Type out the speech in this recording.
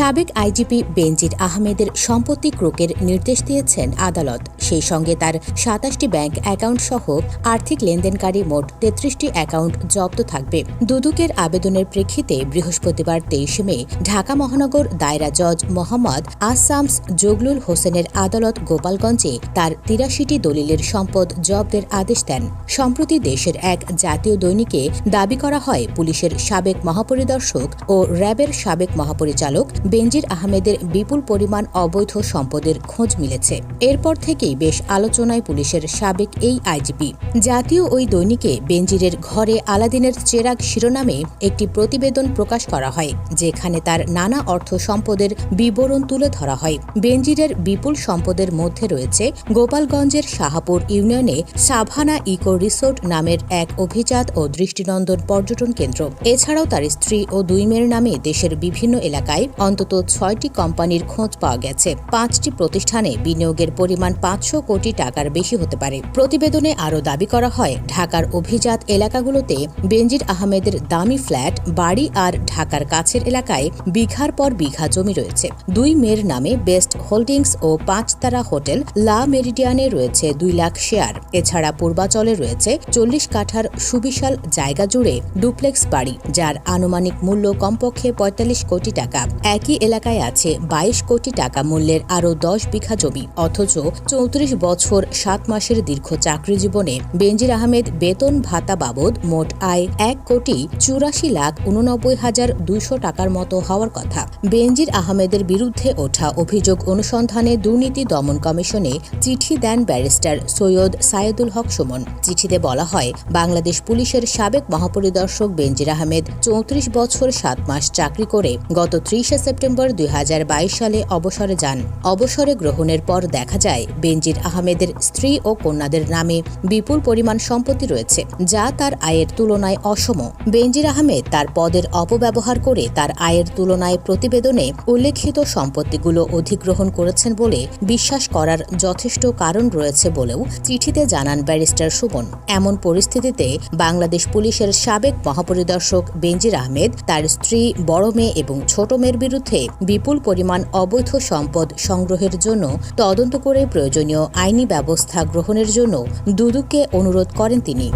সাবেক আইজিপি বেনজির আহমেদের সম্পত্তি ক্রোকের নির্দেশ দিয়েছেন আদালত। সেই সঙ্গে তার সাতাশটি ব্যাংক অ্যাকাউন্ট সহ আর্থিক লেনদেনকারী মোট তেত্রিশটি অ্যাকাউন্ট জব্দ থাকবে। দুদকের আবেদনের প্রেক্ষিতে বৃহস্পতিবার তেইশে মে ঢাকা মহানগর দায়রা জজ মোহাম্মদ আসামস জগলুল হোসেনের আদালত গোপালগঞ্জে তার তিরাশিটি দলিলের সম্পদ জব্দের আদেশ দেন। সম্প্রতি দেশের এক জাতীয় দৈনিকে দাবি করা হয়, পুলিশের সাবেক মহাপরিদর্শক ও র্যাবের সাবেক মহাপরিচালক বেনজির আহমেদের বিপুল পরিমাণ অবৈধ সম্পদের খোঁজ মিলেছে। এরপর থেকেই বেশ আলোচনায় পুলিশের সাবেক এই আইজিপি। জাতীয় ওই দৈনিকে বেনজিরের ঘরে আলাদিনের চেরাগ শিরোনামে একটি প্রতিবেদন প্রকাশ করা হয়, যেখানে তার নানা অর্থ সম্পদের বিবরণ তুলে ধরা হয়। বেনজিরের বিপুল সম্পদের মধ্যে রয়েছে গোপালগঞ্জের শাহাপুর ইউনিয়নে সাভানা ইকো রিসোর্ট নামের এক অভিজাত ও দৃষ্টিনন্দন পর্যটন কেন্দ্র। এছাড়াও তার স্ত্রী ও দুই মেয়ের নামে দেশের বিভিন্ন এলাকায় অন্তত ছয়টি কোম্পানির খোঁজ পাওয়া গেছে। পাঁচটি প্রতিষ্ঠানে বিনিয়োগের পরিমাণ পাঁচশো কোটি টাকার বেশি হতে পারে। প্রতিবেদনে আরও দাবি করা হয়, ঢাকার অভিজাত এলাকাগুলোতে বেনজির আহমেদের দামি ফ্ল্যাট, বাড়ি আর ঢাকার কাছের এলাকায় বিঘার পর বিঘা জমি রয়েছে। দুই মেয়ের নামে বেস্ট হোল্ডিংস ও পাঁচতারা হোটেল লা মেরিডিয়ানে রয়েছে দুই লাখ শেয়ার। এছাড়া পূর্বাচলে রয়েছে চল্লিশ কাঠার সুবিশাল জায়গা জুড়ে ডুপ্লেক্স বাড়ি, যার আনুমানিক মূল্য কমপক্ষে পঁয়তাল্লিশ কোটি টাকা। একই এলাকায় আছে বাইশ কোটি টাকা মূল্যের আরও দশ বিঘা জমি, অথচ চৌত্রিশ বছর সাত মাসের দীর্ঘ চাকরি জীবনে বেনজির আহমেদ বেতন ভাতা বাবদ মোট আয় এক কোটি চুরাশি লাখ উননব্বই হাজার দুইশো টাকার মতো হওয়ার কথা। বেনজির আহমেদের বিরুদ্ধে ওঠা অভিযোগ অনুসন্ধানে দুর্নীতি দমন কমিশনে চিঠি দেন ব্যারিস্টার সৈয়দ সায়েদুল হক সুমন। চিঠিতে বলা হয়, বাংলাদেশ পুলিশের সাবেক মহাপরিদর্শক বেনজির আহমেদ চৌত্রিশ বছর সাত মাস চাকরি করে গত ত্রিশে সেপ্টেম্বর দুই হাজার বাইশ সালে অবসরে যান। অবসরে গ্রহণের পর দেখা যায়, বেনজির আহমেদের স্ত্রী ও কন্যাদের নামে বিপুল পরিমাণ সম্পত্তি রয়েছে, যা তার আয়ের তুলনায় অসম। বেনজির আহমেদ তার পদের অপব্যবহার করে তার আয়ের তুলনায় প্রতিবেদনে উল্লেখিত সম্পত্তিগুলো অধিগ্রহণ করেছেন বলে বিশ্বাস করার যথেষ্ট কারণ রয়েছে বলেও চিঠিতে জানান ব্যারিস্টার সুমন। এমন পরিস্থিতিতে বাংলাদেশ পুলিশের সাবেক মহাপরিদর্শক বেনজির আহমেদ, তার স্ত্রী বড় মেয়ে এবং ছোট মেয়ের বিরুদ্ধে বিপুল পরিমাণ অবৈধ সম্পদ সংগ্রহের জন্য তদন্ত করে প্রয়োজনীয় আইনি ব্যবস্থা গ্রহণের জন্য দুদককে অনুরোধ করেন তিনি।